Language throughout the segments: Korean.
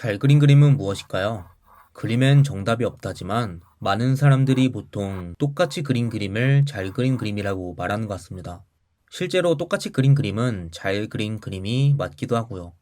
잘 그린 그림은 무엇일까요? 그림엔 정답이 없다지만 많은 사람들이 보통 똑같이 그린 그림을 잘 그린 그림이라고 말하는 것 같습니다. 실제로 똑같이 그린 그림은 잘 그린 그림이 맞기도 하고요.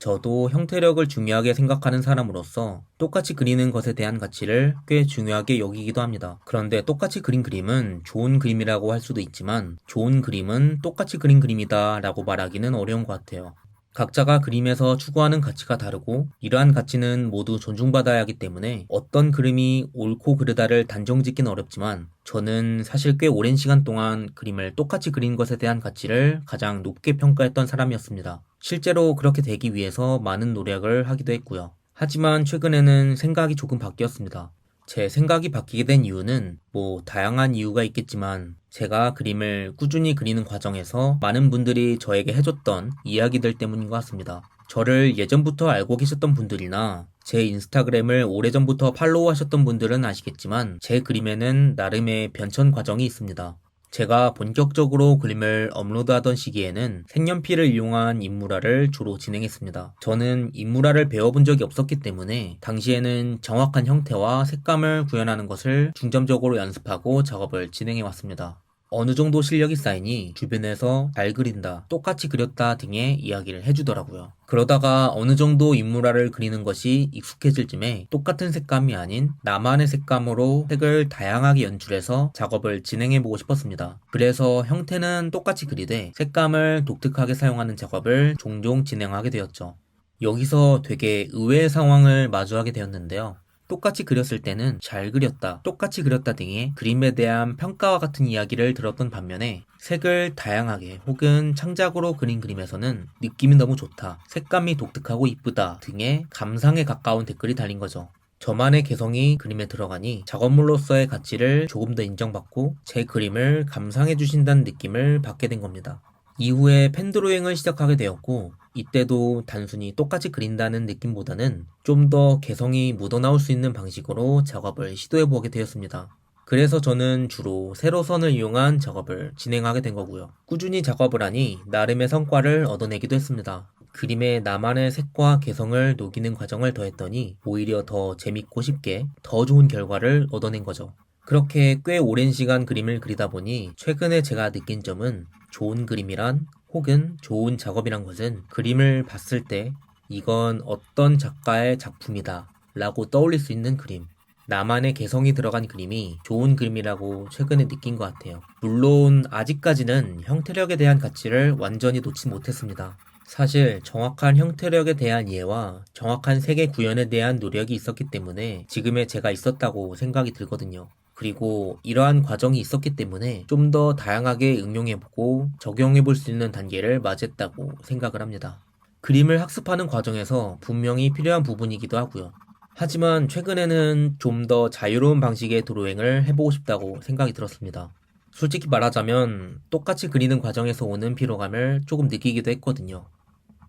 저도 형태력을 중요하게 생각하는 사람으로서 똑같이 그리는 것에 대한 가치를 꽤 중요하게 여기기도 합니다. 그런데 똑같이 그린 그림은 좋은 그림이라고 할 수도 있지만 좋은 그림은 똑같이 그린 그림이다 라고 말하기는 어려운 것 같아요. 각자가 그림에서 추구하는 가치가 다르고 이러한 가치는 모두 존중받아야 하기 때문에 어떤 그림이 옳고 그르다를 단정짓기는 어렵지만 저는 사실 꽤 오랜 시간 동안 그림을 똑같이 그린 것에 대한 가치를 가장 높게 평가했던 사람이었습니다. 실제로 그렇게 되기 위해서 많은 노력을 하기도 했고요. 하지만 최근에는 생각이 조금 바뀌었습니다. 제 생각이 바뀌게 된 이유는 뭐 다양한 이유가 있겠지만 제가 그림을 꾸준히 그리는 과정에서 많은 분들이 저에게 해줬던 이야기들 때문인 것 같습니다. 저를 예전부터 알고 계셨던 분들이나 제 인스타그램을 오래전부터 팔로우 하셨던 분들은 아시겠지만 제 그림에는 나름의 변천 과정이 있습니다. 제가 본격적으로 그림을 업로드하던 시기에는 색연필을 이용한 인물화를 주로 진행했습니다. 저는 인물화를 배워본 적이 없었기 때문에 당시에는 정확한 형태와 색감을 구현하는 것을 중점적으로 연습하고 작업을 진행해 왔습니다. 어느 정도 실력이 쌓이니 주변에서 잘 그린다, 똑같이 그렸다 등의 이야기를 해주더라고요. 그러다가 어느 정도 인물화를 그리는 것이 익숙해질 쯤에 똑같은 색감이 아닌 나만의 색감으로 색을 다양하게 연출해서 작업을 진행해보고 싶었습니다. 그래서 형태는 똑같이 그리되 색감을 독특하게 사용하는 작업을 종종 진행하게 되었죠. 여기서 되게 의외의 상황을 마주하게 되었는데요. 똑같이 그렸을 때는 잘 그렸다, 똑같이 그렸다 등의 그림에 대한 평가와 같은 이야기를 들었던 반면에 색을 다양하게 혹은 창작으로 그린 그림에서는 느낌이 너무 좋다, 색감이 독특하고 이쁘다 등의 감상에 가까운 댓글이 달린 거죠. 저만의 개성이 그림에 들어가니 작업물로서의 가치를 조금 더 인정받고 제 그림을 감상해 주신다는 느낌을 받게 된 겁니다. 이후에 펜드로잉을 시작하게 되었고 이때도 단순히 똑같이 그린다는 느낌보다는 좀 더 개성이 묻어나올 수 있는 방식으로 작업을 시도해보게 되었습니다. 그래서 저는 주로 세로 선을 이용한 작업을 진행하게 된 거고요. 꾸준히 작업을 하니 나름의 성과를 얻어내기도 했습니다. 그림에 나만의 색과 개성을 녹이는 과정을 더했더니 오히려 더 재밌고 쉽게 더 좋은 결과를 얻어낸 거죠. 그렇게 꽤 오랜 시간 그림을 그리다 보니 최근에 제가 느낀 점은 좋은 그림이란 혹은 좋은 작업이란 것은 그림을 봤을 때 이건 어떤 작가의 작품이다 라고 떠올릴 수 있는 그림. 나만의 개성이 들어간 그림이 좋은 그림이라고 최근에 느낀 것 같아요. 물론 아직까지는 형태력에 대한 가치를 완전히 놓지 못했습니다. 사실 정확한 형태력에 대한 이해와 정확한 색의 구현에 대한 노력이 있었기 때문에 지금의 제가 있었다고 생각이 들거든요. 그리고 이러한 과정이 있었기 때문에 좀 더 다양하게 응용해보고 적용해볼 수 있는 단계를 맞이했다고 생각을 합니다. 그림을 학습하는 과정에서 분명히 필요한 부분이기도 하고요. 하지만 최근에는 좀 더 자유로운 방식의 드로잉을 해보고 싶다고 생각이 들었습니다. 솔직히 말하자면 똑같이 그리는 과정에서 오는 피로감을 조금 느끼기도 했거든요.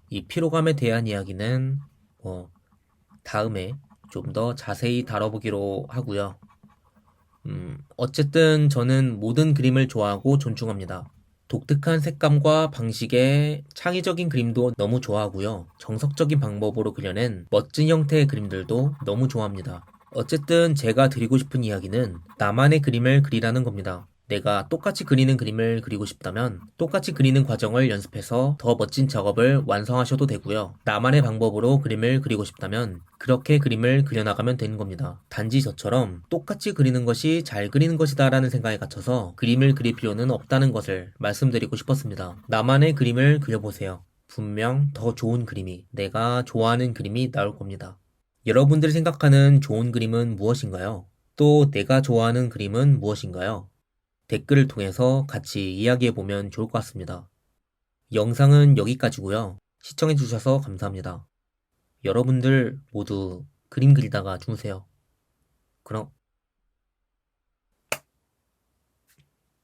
이 피로감에 대한 이야기는 뭐 다음에 좀 더 자세히 다뤄보기로 하고요. 음, 어쨌든 저는 모든 그림을 좋아하고 존중합니다. 독특한 색감과 방식의 창의적인 그림도 너무 좋아하고요. 정석적인 방법으로 그려낸 멋진 형태의 그림들도 너무 좋아합니다. 어쨌든 제가 드리고 싶은 이야기는 나만의 그림을 그리라는 겁니다. 내가 똑같이 그리는 그림을 그리고 싶다면 똑같이 그리는 과정을 연습해서 더 멋진 작업을 완성하셔도 되고요. 나만의 방법으로 그림을 그리고 싶다면 그렇게 그림을 그려나가면 되는 겁니다. 단지 저처럼 똑같이 그리는 것이 잘 그리는 것이다 라는 생각에 갇혀서 그림을 그릴 필요는 없다는 것을 말씀드리고 싶었습니다. 나만의 그림을 그려보세요. 분명 더 좋은 그림이, 내가 좋아하는 그림이 나올 겁니다. 여러분들이 생각하는 좋은 그림은 무엇인가요? 또 내가 좋아하는 그림은 무엇인가요? 댓글을 통해서 같이 이야기해 보면 좋을 것 같습니다. 영상은 여기까지고요. 시청해 주셔서 감사합니다. 여러분들 모두 그림 그리다가 주무세요. 그럼